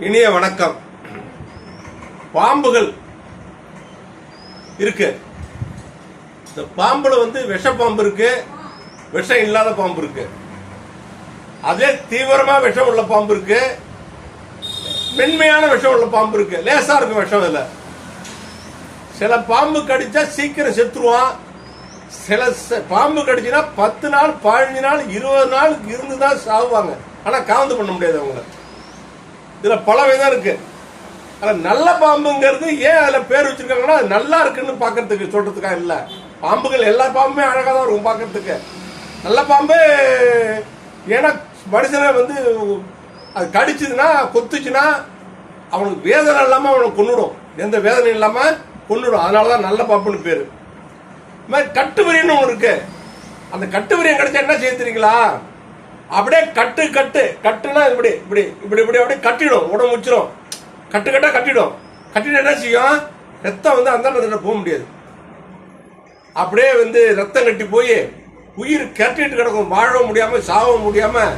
இனிய வணக்கம். பாம்புகள் இருக்கு. இந்த பாம்புல வந்து விஷ பாம்பு இருக்கு. விஷம் இல்லாத பாம்பு இருக்கு. அதே தீவிரமா விஷம் உள்ள பாம்பு இருக்கு. மென்மையான விஷம் உள்ள பாம்பு இருக்கு. லேசா இருக்கும் விஷம் இல்ல சில பாம்பு கடிச்சா சீக்கிரம் செத்துருவான். சில ச- பாம்பு கடிச்சுன்னா பத்து நாள் பதினஞ்சு நாள் இருபது நாள் இருந்து தான் சாகுவாங்க ஆனா காவந்து பண்ண முடியாது அவங்களை. இதுல பல விதம் இருக்கு. அதுல நல்ல பாம்புங்கிறது ஏன் அதுல பேர் வச்சிருக்காங்கன்னா அது நல்லா இருக்குன்னு பாக்குறதுக்கு சொல்றதுக்காக இல்ல. பாம்புகள் எல்லா பாம்புமே அழகா தான் இருக்கும் பாக்குறதுக்கு. நல்ல பாம்பு ஏன்னா மனுஷனை வந்து அது கடிச்சதுன்னா கொத்துச்சுன்னா அவனுக்கு வேதனை இல்லாம அவனை கொண்டுடும் எந்த வேதனையும் இல்லாம கொன்னுடும். அதனாலதான் நல்ல பாம்புன்னு பேரு. இது மாதிரி கட்டுவிரியன்னு ஒன்று இருக்கு. அந்த கட்டுவிரியம் கிடைச்சா என்ன செய்ய தெரியுங்களா? அப்படியே கட்டு கட்டு கட்டுனா இப்படி இப்படி இப்படி இப்படி அப்படியே கட்டிடும். உடம்பு முச்சிரும் கட்டு கட்டா கட்டிடும். கட்டிட்டு என்ன செய்யும்? ரத்தம் வந்து அந்த இடத்துல போக முடியாது. அப்படியே வந்து ரத்தம் கட்டி போய் உயிர் கட்டிட்டு கிடக்கும். வாழவும் முடியாமல் சாகவும் முடியாமல்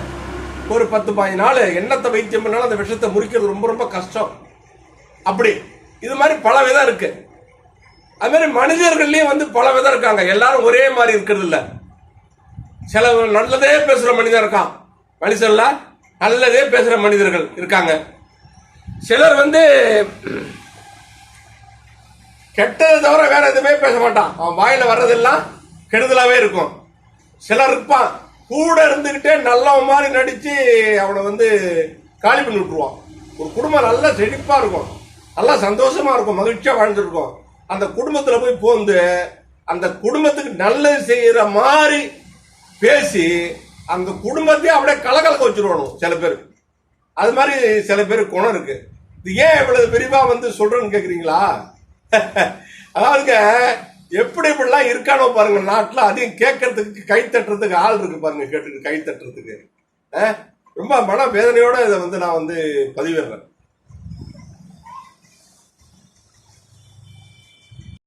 ஒரு பத்து பதினஞ்சு நாள் எண்ணத்தை வைத்தியம் பண்ணாலும் அந்த விஷத்தை முறிக்கிறது ரொம்ப ரொம்ப கஷ்டம். அப்படி. இது மாதிரி பல விதம் இருக்கு. அதுமாதிரி மனிதர்கள்லேயும் வந்து பல விதம் இருக்காங்க. எல்லாரும் ஒரே மாதிரி இருக்கிறது இல்லை. சில நல்லதே பேசுகிற மனிதன் இருக்கான். மனுஷன்ல நல்லதே பேசுகிற மனிதர்கள் இருக்காங்க. சிலர் வந்து கெட்டதை தவிர வேற எதுவுமே பேச மாட்டான். அவன் வாயில வர்றதெல்லாம் கெடுதலாகவே இருக்கும். சிலர் இருப்பான். கூட இருந்துக்கிட்டே நல்லவன் மாதிரி நடித்து அவனை வந்து காலி பண்ணி விட்டுருவான். ஒரு குடும்பம் நல்லா செழிப்பாக இருக்கும். நல்லா சந்தோஷமாக இருக்கும். மகிழ்ச்சியாக வாழ்ந்துருக்கும். அந்த குடும்பத்தில் போய் போந்து அந்த குடும்பத்துக்கு நல்லது செய்கிற மாதிரி பேசி அந்த குடும்பத்தையும் அப்படியே கலகலக்க வச்சிருவானு சில பேர் அது மாதிரி சில பேர் குணம் இருக்கு. இது ஏன் இவ்வளவு விரிவா வந்து சொல்றேன்னு கேக்குறீங்களா? அதாவதுங்க எப்படி இப்படிலாம் இருக்கானோ பாருங்க நாட்டில் அதையும் கேட்கறதுக்கு கை தட்டுறதுக்கு ஆள் இருக்கு பாருங்க கேட்டு கை தட்டுறதுக்கு. ரொம்ப மன வேதனையோட இதை வந்து நான் வந்து பதிவிடுறேன்